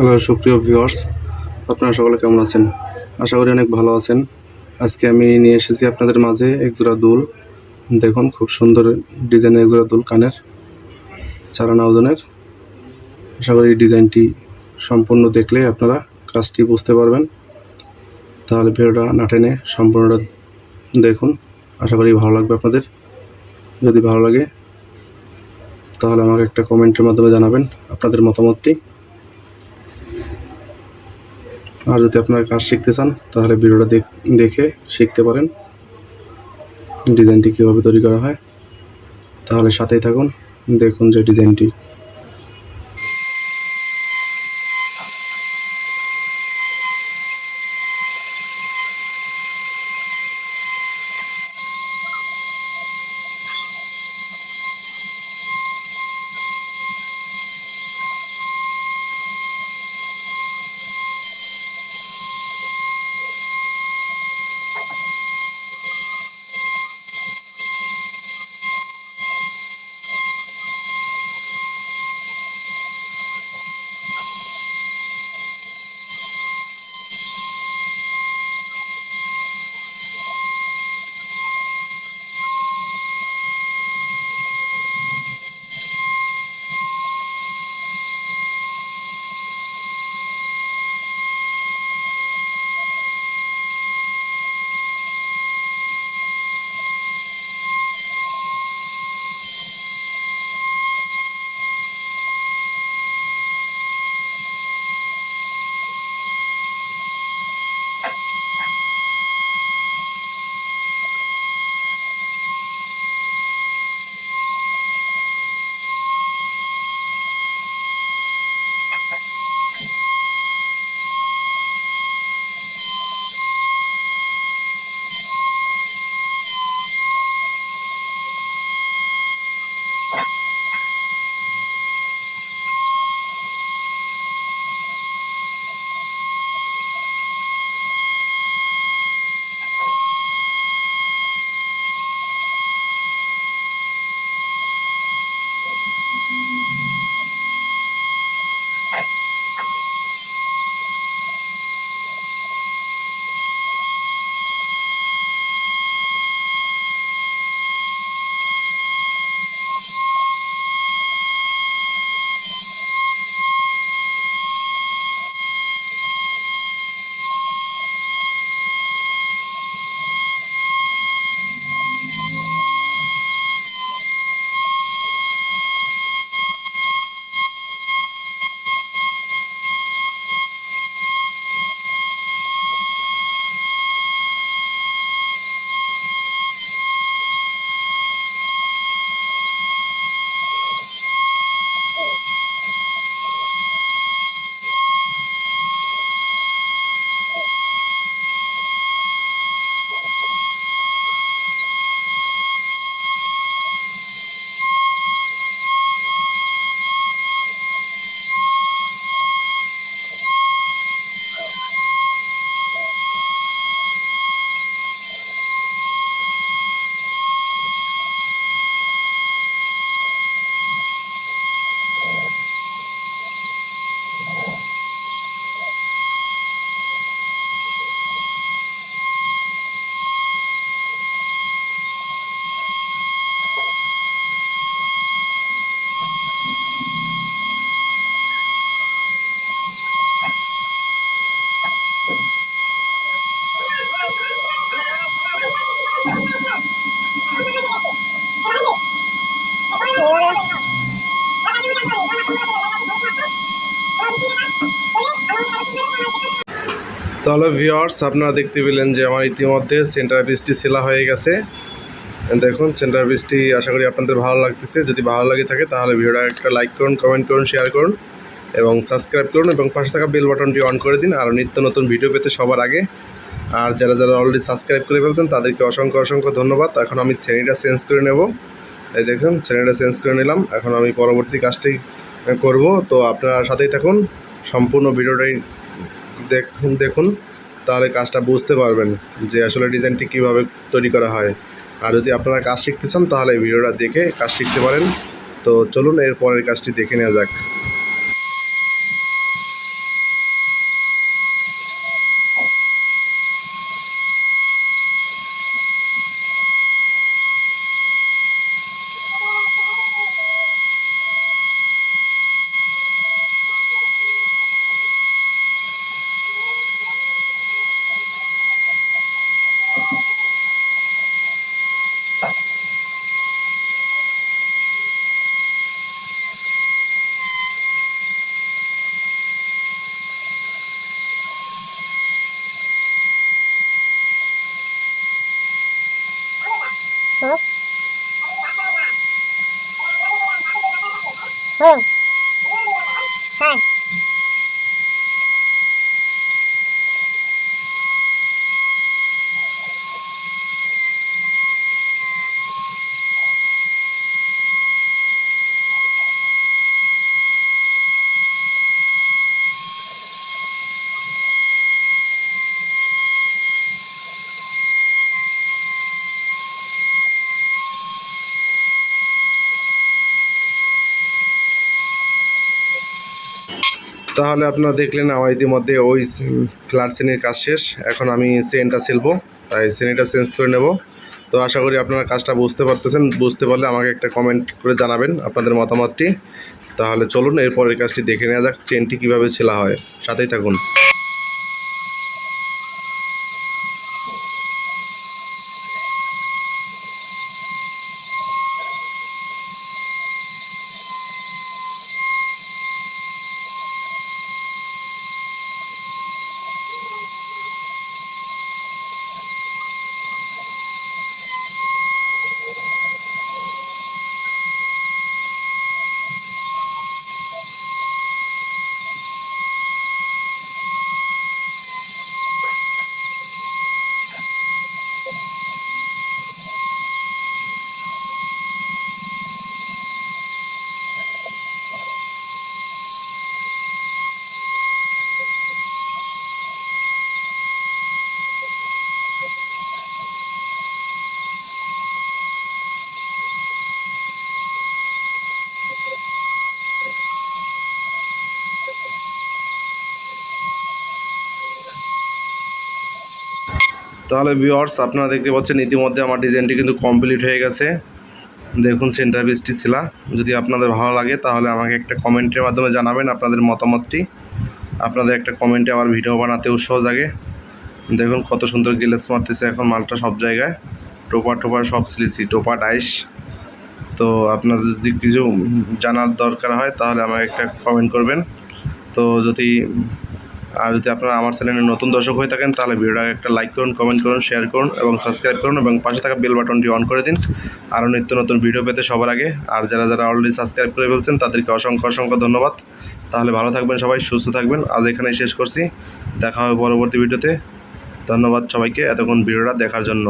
Hello, সুপ্রিয় viewers আপনারা সকলে কেমন আছেন? আশা করি অনেক ভালো আছেন। আজকে আমি নিয়ে এসেছি আপনাদের মাঝে একজোড়া দুল। দেখুন, খুব সুন্দর ডিজাইনের একজোড়া দুল কানের চারানা ওজনের। আশা করি ডিজাইনটি সম্পূর্ণ দেখলে আপনারা কাজটি বুঝতে পারবেন। তাহলে ভিডিওটা না টেনে সম্পূর্ণটা দেখুন। আশা করি ভালো লাগবে আপনাদের। যদি ভালো লাগে, তাহলে আমাকে একটা কমেন্টের মাধ্যমে জানাবেন আপনাদের মতামতটি। আর যদি আপনারা কাজ শিখতে চান, তাহলে ভিডিওটা দেখ- শিখতে পারেন। ডিজাইনটি কীভাবে তৈরি করা হয়, তাহলে সাথেই থাকুন। দেখুন যে ডিজাইনটি। তাহলে ভিওয়ার্স আপনারা দেখতে পেলেন যে আমার ইতিমধ্যে সেন্টার পিসটি সেলা হয়ে গেছে। দেখুন সেন্টার পিসটি আশা করি আপনাদের ভালো লাগতেছে। যদি ভালো লাগে থাকে, তাহলে ভিডিওটা একটা লাইক করুন কমেন্ট করুন শেয়ার করুন এবং সাবস্ক্রাইব করুন এবং পাশে থাকা বেল বাটনটি অন করে দিন। আর নিত্য নতুন ভিডিও পেতে সবার আগে। আর যারা যারা অলরেডি সাবস্ক্রাইব করে ফেলছেন, তাদেরকে অসংখ্য অসংখ্য ধন্যবাদ। এখন আমি শ্রেণীটা চেঞ্জ করে নেব। এই দেখুন, শ্রেণীটা চেঞ্জ করে নিলাম। এখন আমি পরবর্তী কাজটি করব। তো আপনারা সাথেই থাকুন। সম্পূর্ণ ভিডিওটাই দেখুন দেখুন, তাহলে কাজটা বুঝতে পারবেন যে আসলে ডিজাইনটি কীভাবে তৈরি করা হয়। আর যদি আপনারা কাজ শিখতে চান, তাহলে ভিডিওটা দেখে কাজ শিখতে পারেন। তো চলুন, এর পরের কাজটি দেখে নেওয়া যাক। Oh. তাহলে আপনারা দেখলেন আমার ইতিমধ্যে ওই ফ্ল্যাট শ্রেণির কাজ শেষ। এখন আমি চেনটা সিলবো তাই শ্রেণীটা চেঞ্জ করে নেব। তো আশা করি আপনারা কাজটা বুঝতে পারতেছেন। বুঝতে পারলে আমাকে একটা কমেন্ট করে জানাবেন আপনাদের মতামতটি। তাহলে চলুন, এরপরের কাজটি দেখে নেওয়া যাক চেনটি কীভাবে ছেলা হয়। সাথেই থাকুন। তাহলে ভিওয়ার্স আপনারা দেখতে পাচ্ছেন ইতিমধ্যে আমার ডিজাইনটি কিন্তু কমপ্লিট হয়ে গেছে। দেখুন সেন্টার পিসটি ছিলা যদি আপনাদের ভালো লাগে, তাহলে আমাকে একটা কমেন্টের মাধ্যমে জানাবেন আপনাদের মতামতটি। আপনাদের একটা কমেন্টে আমার ভিডিও বানাতে উৎসাহ জাগে। দেখুন কত সুন্দর গিলেস মারতেছে এখন মালটা সব জায়গায়। টোপা টোপা সব সিলেছি টোপা ডাইস তো আপনাদের যদি কিছু জানার দরকার হয়, তাহলে আমাকে একটা কমেন্ট করবেন। তো যদি আর যদি আপনারা আমার চ্যানেলে নতুন দর্শক হয়ে থাকেন, তাহলে ভিডিওটাকে একটা লাইক করুন কমেন্ট করুন শেয়ার করুন এবং সাবস্ক্রাইব করুন এবং পাশে থাকা বেল বাটনটি অন করে দিন। আরও নিত্য নতুন ভিডিও পেতে সবার আগে। আর যারা যারা অলরেডি সাবস্ক্রাইব করে ফেলছেন, তাদেরকে অসংখ্য অসংখ্য ধন্যবাদ। তাহলে ভালো থাকবেন সবাই, সুস্থ থাকবেন। আজ এখানেই শেষ করছি। দেখা হবে পরবর্তী ভিডিওতে ধন্যবাদ সবাইকে এতক্ষণ ভিডিওটা দেখার জন্য।